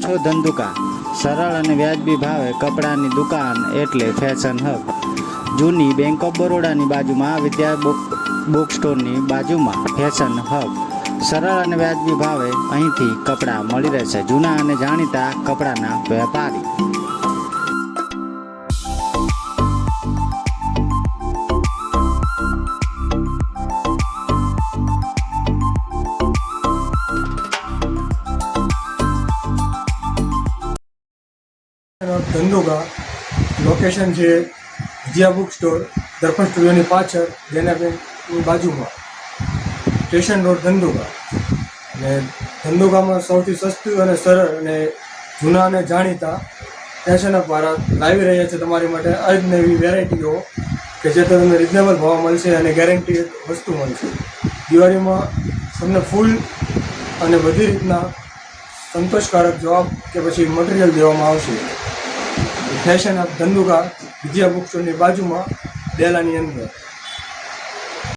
છો ધંધુકા? સરળ અને વ્યાજબી ભાવે કપડાની દુકાન એટલે ફેશન હબ જૂની બેંક ઓફ બરોડાની બાજુમાં, વિદ્યા બુક બુક સ્ટોરની બાજુમાં ફેશન હબ સરળ અને વ્યાજબી ભાવે અહીંથી કપડાં મળી રહેશે. જૂના અને જાણીતા કપડાના વેપારી. ધંધુકા લોકેશન છે વિજયા બુક સ્ટોર દર્પણ સ્ટુડિયોની પાછળ જેના બેંકની બાજુમાં. સ્ટેશન રોડ ધંધુકા અને ધંધુકામાં સૌથી સસ્તું અને સરળ અને જૂના અને જાણીતા ફેશન વાળા લાવી રહ્યા છે તમારી માટે અજનવી વેરાયટીઓ કે જે તમને રિઝનેબલ ભાવ મળશે અને ગેરંટી વસ્તુ મળશે. દિવાળીમાં તમને ફૂલ અને બધી રીતના સંતોષકારક જવાબ કે પછી મટીરિયલ દેવામાં આવશે. ફેશન આપ ધંધુકા વિજયા બુક સ્ટોરની બાજુમાં ડેલાની અંદર.